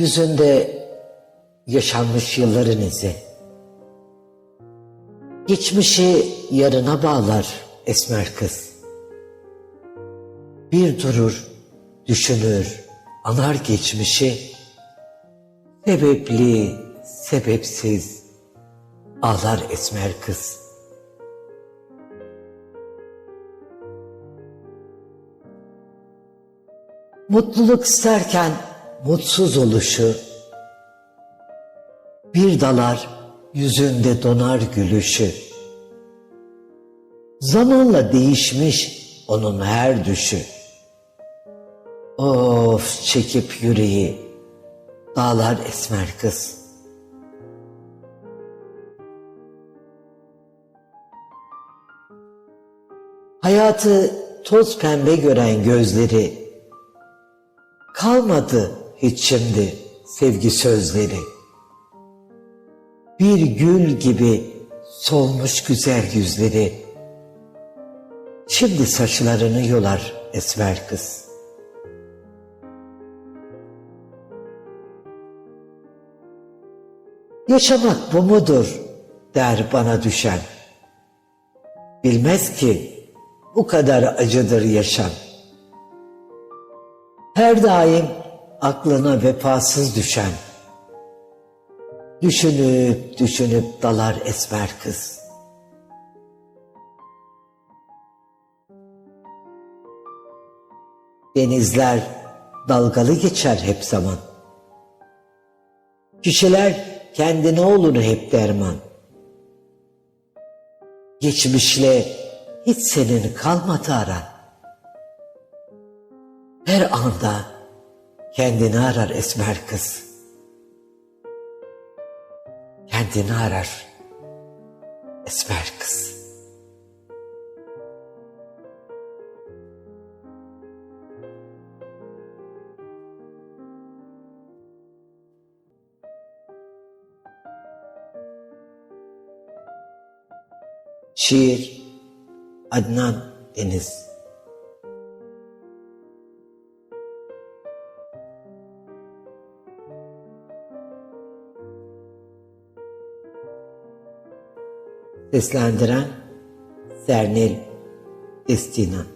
Yüzünde yaşanmış yılların izi. Geçmişi yarına bağlar esmer kız. Bir durur, düşünür, anar geçmişi. Sebepli, sebepsiz ağlar esmer kız. Mutluluk isterken mutsuz oluşu, bir dalar yüzünde donar gülüşü. Zamanla değişmiş onun her düşü. Of çekip yüreği, dağlar esmer kız. Hayatı toz pembe gören gözleri, kalmadı hiç şimdi sevgi sözleri. Bir gül gibi solmuş güzel yüzleri. Şimdi saçlarını yolar esmer kız. Yaşamak bu mudur der bana düşen. Bilmez ki bu kadar acıdır yaşam. Her daim aklına vefasız düşen. Düşünüp düşünüp dalar esmer kız. Denizler dalgalı geçer hep zaman. Kişiler kendine olur hep derman. Geçmişle hiç senin kalmadı aran. Her anda kendini arar esmer kız. Kendini arar esmer kız. Şiir Adnan Deniz Seslendiren Sernil Destina